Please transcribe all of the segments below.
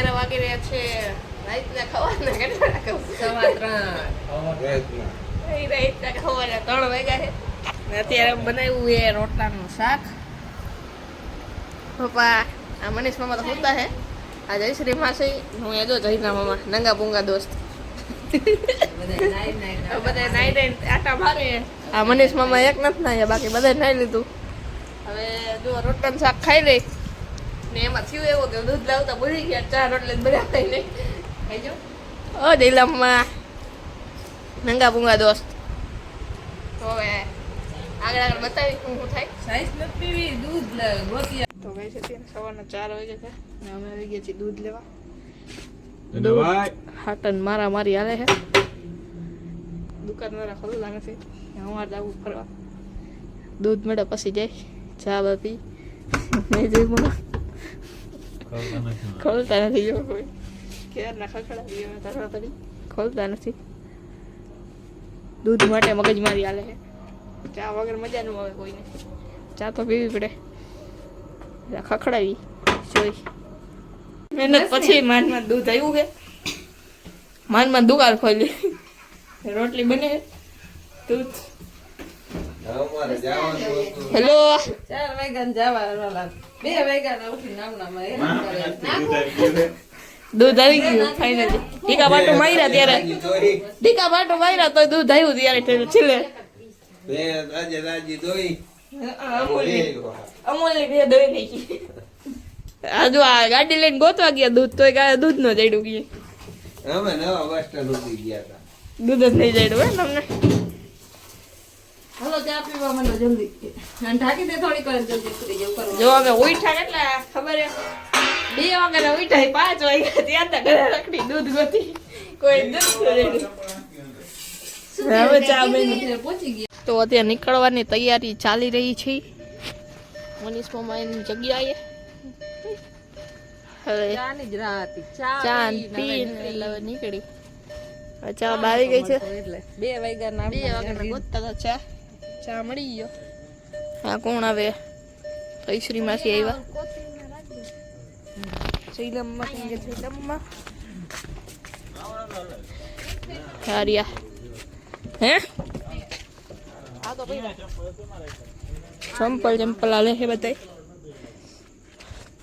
અત્યારે વાગી રહ્યા છે. રાઈતના ખવાના કેટલા સવા ત્રણ એ રાઈતના ત્રણ વાગ્યા છે. અત્યારે બનાવ્યું એ રોટલાનું શાક. પપ્પા આ મનીષ મામા તો હોતા હે. આ જયશ્રી માસી હું એ જો જયના મામા નંગા પુંગા દોસ્ત. બધા નાઈ આટા મારે. આ મનીષ મામા એક નથી નાયા બાકી બધા નાઈ લીધું. હવે જો રોટલાનું શાક ખાઈ લઈ ને એમાં થયું એવું કે દૂધ લાવતા ભૂલી ગયા ચાર રોટલી બધા ખાઈ નહીં ખાઈ જાઓ. ઓ દિલમમાં નંગા પૂંગા દોસ્ત. હવે આગળ આગળ બતાવી શું શું થાય. સાઈઝ નથી પીવી દૂધ લે ગોતી તો ગઈ છે ત્યાં સવારના ચાર વાગે છે. ને અમે આવી ગયા છીએ દૂધ લેવા. હાટન મારા મારી હાલે છે. દુકાન મારા ખુલ્લા નથી. અમારે જવું ફરવા. દૂધ મળે પછી જાય. ચા બા પી નહીં જઈ મને. ખોલતા નથી. જો કોઈ ખખડા તરવા ખોલતા નથી. દૂધ માટે મગજમારી હાલે છે. ચા વગર મજા ન આવે કોઈને. ચા તો પીવી પડે. ખખડાવી જોઈ. મહેનત પછી માનમાં દૂધ આવ્યું કે માનમાં દુકાળ ખોલી. રોટલી બને દૂધ હેલો. ચાર વાગ્યા જવા બે વાગ્યા ઉઠી નામ નામ હેરાન દૂધ આવી ગયું ફાઇનલી ટીકા બાટો માર્યા ત્યારે. ટીકા બાટો માર્યા તો દૂધ આવ્યું ત્યારે છેલ્લે. બે તાજે રાજી દોઈ. અમૂલી અમૂલની. બે દોઈ નાખી. આ આ ગાડી લઈને ગોતવા ગયા દૂધ તોય ગાય દૂધ નો જડ્યું ગયું. અમે નવા બસ સ્ટેન્ડ ગયા હતા. દૂધ જ નહીં જડ્યું હે તમને હાલો પીવા માંડો જલ્દી. અને ઢાંકી દે થોડીક વાર જલ્દી ફરી જવું કરવા. જો અમે ઉઠ્યા કેટલા? ખબર હે બે વાગ્યા ઉઠ્યા પાંચ વાગ્યા ત્યાં તો રખડી દૂધ ગોતી. કોઈ દૂધ હવે ચા બની. પહોંચી ગયા. તો અત્યારે નીકળવાની તૈયારી ચાલી રહી છે. મનીષ મામા એની જગ્યાએ. હવે ચાની જ રાહ હતી. ચા ચા પીને પીને હવે નીકળી. ચા બાવી ગઈ છે. બે વાગ્યા ના બે વાગ્યા ગોતતા ચા. ચા મળી ગયો હા કોણ આવે? તૈશ્રી માંથી આવ્યા. શૈલમમાં કેમ કે શૈલમમાં હારિયા. હે? આ તો ભાઈ ચંપલ ચંપલ આલે છે બધાય.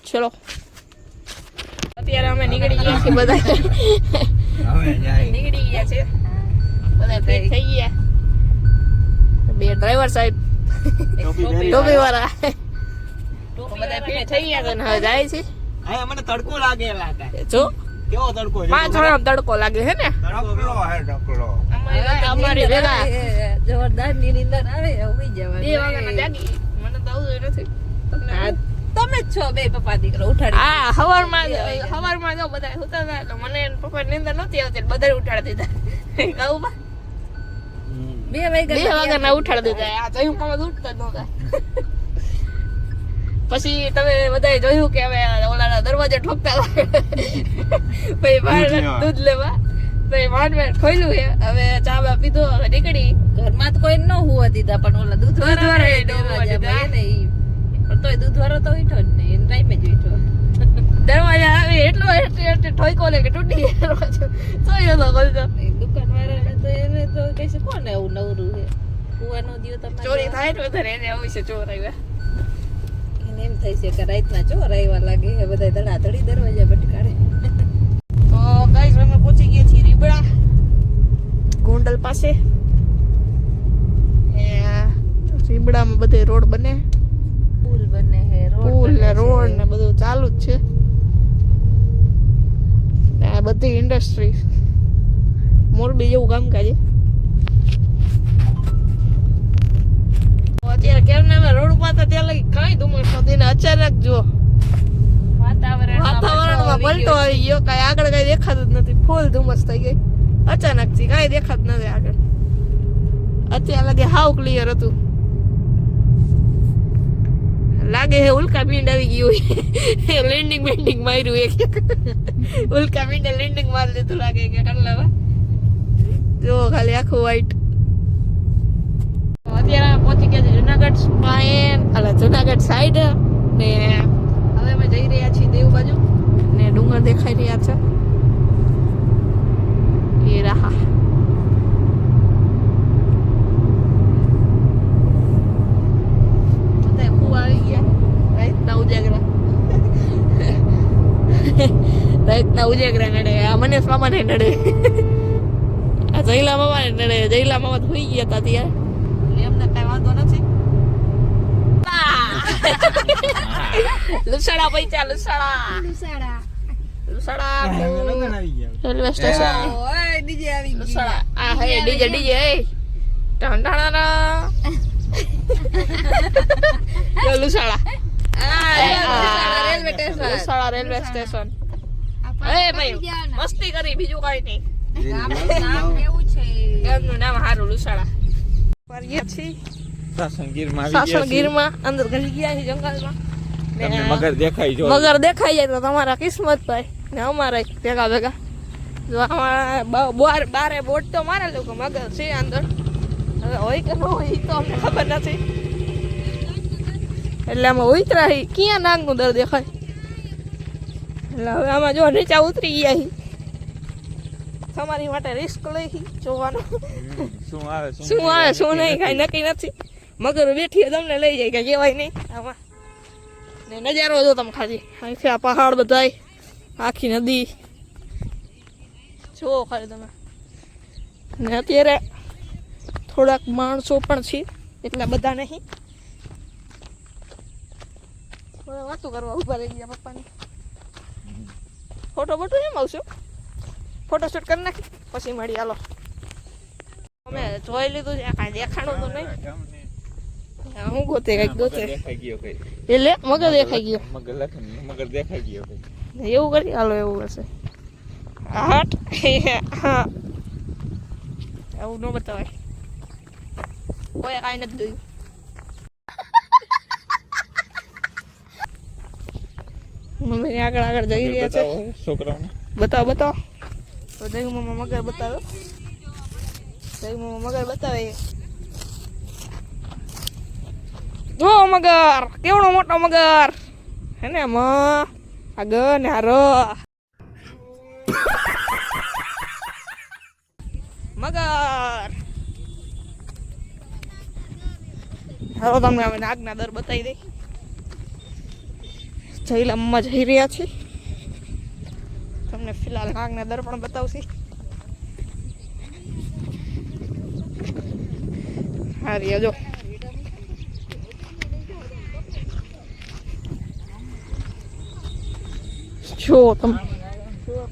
ચલો. અત્યારે અમે નીકળી ગયા છીએ બધા હવે જાય. નીકળી ગયા છે. બધા થઈ ગયા. બે ડ્રાઈવર સાહેબ. ટોપી વાળા. બધા ફિટ થઈ ગયા ને હવે જાય છે. હા મને તડકો લાગે લાગે જો. કેવો તડકો પાંચ વાળા તડકો લાગે છે ને? ઢકલો હે ઢકલો અમારી અમારી ભેગા. જોરદારની નીંદર આવે ઉઈ બે વાગ્યાના જાગી. મને તો આવું નથી. તમે જ છો બે પપ્પા દીકરો ઉઠાડી. હા હવારમાં હવારમાં જો બધા સુતા હતા તો મને પપ્પા નીંદર નહોતી આવતી બધા ઉઠાડી દીધા. કહું બા બે બે વાગ્યાના ઉઠાડી દીધા. આ જયું મામા ઉઠતા જ નહોતા પછી તમે બધાએ જોયું કે હવે ઓલાના દરવાજે ઠોકતા પછી બહાર દૂધ લેવા. પછી માંડ માંડ ખોલ્યું છે. હવે ચા બા પીધો હવે નીકળી. ઘરમાં તો કોઈ ન હોવા દીધા પણ ઓલા દૂધ દૂધવાળાએ દરવાજા ને ઈ. તોય દૂધ વાળો તો ઉઠો જ નહીં. એને ટાઈમે જ ઉઠો દરવાજા આવે એટલો એટલે એટલે ઠોકો લે કે તૂટી ગયો. દરવાજો ખોલતો દુકાન વાળાને તો એને કહેશે કોને આવું નવરું છે? કુવાનો દિયો તમારે ચોરી થાય તો વધારે એને આવું છે ચોર આવ્યા. એને એમ થાય છે કે રાતના ચોર આવ્યા લાગે છે બધા ધડાધડી દરવાજા બટકાડે તો ગાઈસ અમે પહોંચી ગયા છીએ રીબડા ગોંડલ પાસે. રીબડામાં બધે રોડ બને. પુલ બને હે રોડ પુલ ને રોડ ને બધું ચાલુ જ છે. આ બધી ઇન્ડસ્ટ્રી મોરબી જેવું કામકાજ છે. રોડ ત્યાં લગી કાંઈ ધુમ્મસ નથી ને અચાનક જો વાતાવરણમાં પલટો આવી ગયો. કાંઈ આગળ કાંઈ દેખાતું જ નથી. ફૂલ ધુમ્મસ થઈ ગઈ. અચાનકથી કાંઈ દેખાતું નથી આગળ. અત્યારે લાગે હાવ ક્લિયર હતું. લાગે હે ઉલ્કા મીંડ આવી ગયું લેન્ડિંગ બેન્ડિંગ માર્યું એક. ઉલ્કા મીંડે લેન્ડિંગ મારી દીધું લાગે કે કલાવા જો ખાલી આખું વાઈટ અત્યારે પહોંચી ગયા છે જુનાગઢ. પાસે અલા જુનાગઢ સાઈડ ને હવે અમે જઈ રહ્યા છીએ દેવ બાજુ ને ડુંગર દેખાઈ રહ્યા છે. એ રહા. રાતના ઉજાગરા. નડે. આ મને મામાને નડે. આ જયલા મામાને નડે. જયલા મામા તો ગયા હતા ત્યારે એટલે એમને કાંઈ વાંધો નથી લુસાડા પૈસા લુસાડા. લુસાડા. Railway station. ઓય ડીજે આવી ગયું લુસાડા. આ હે ડીજે ડીજે લુસાડા. આ. Railway station. Lusada railway station. એ ભાઈ મસ્તી કરી બીજું કઈ નહીં. નામ કેવું છે. એમનું નામ હારું લુસાડા. છીએ. સાસણગીરમાં આવી ગયા સાસણ છીએ. ગીરમાં અંદર ઘણી ગયા છે જંગલમાં. ને તમને મગર દેખાય જો મગર દેખાઈ જાય તો તમારા કિસ્મત ભાઈ ને અમારા ભેગા ભેગા. જો આમાં બ- બાર બારે બોટ તો મારેલું કે મગર છે અંદર. હવે હોય કે ન હોય ઈ તો અમને ખબર નથી. એટલે આમાં ઉતરા હી. ક્યાં નાગનું દર દેખાય? એટલે હવે આમાં જો નીચા ઉતરી ગયા હી. તમારી માટે રિસ્ક લઈ હી જોવાનું. હમ, શું આવે શું આવે શું નહીં કાંઈ નક્કી નથી. મગર બેઠી તમને લઈ જાય, કે કહેવાય નહીં. આમાં. ને નજારો જો તમે ખાલી. અહીંથી આ પહાડ બધાય. આખી નદી. જુઓ ખાલી તમે. ને અત્યારે થોડાક માણસો પણ છે, એટલા બધા નહીં. વાતો કરવા ઊભા રહી ગયા પપ્પાની. ફોટો બોટો એમ આવશો ફોટો શૂટ કરી નાખી. પછી મળી, હાલો. અમે જોઈ લીધું છે કાંઈ દેખાણું તો નહીં. હા, ગોતે કંઈક ગોતે. એટલે મગર દેખાઈ ગયો. મગર લખે મગર દેખાઈ ગયો એવું કરી હાલો એવું હશે. હાટ હા. એવું ન બતાવાય. કોઈ કાંઈ નથી જોયું. મમ્મી આગળ આગળ જઈ રહ્યા છે. છોકરાઓને. બતાવો બતાવો. તો જય મમ્મા મગર બતાવો. જય મમ્મા મગર બતાવે. જો મગર, કેવડો મોટો મગર? હે ને મ આગળ ને આ ર. મગર. હાલો, તમને અમે નાગના દર બતાવી દઈ. જઈલામમાં જઈ રહ્યા છે તમને ફિલહાલ નાગના દર પણ બતાવશે. હારી જો. જો તમે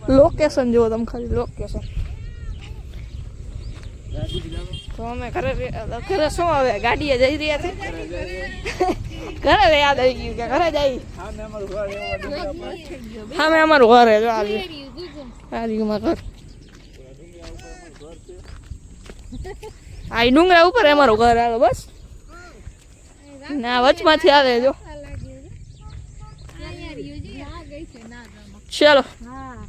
લોકેશન જુઓ તમે ખાલી લોકેશન તો અમે ઘરે ઘરે શું હવે ગાડીએ જઈ રહ્યા છે? ઘરે યાદ આવી ગયું કે ઘરે હા અમારું ઘરે જો આ રહ્યું. આ રહ્યું ઘર. આ ડુંગરા ઉપર અમારું ઘર આવે, બસ. ના, વચમાંથી આવે, જો. ચલો. હા.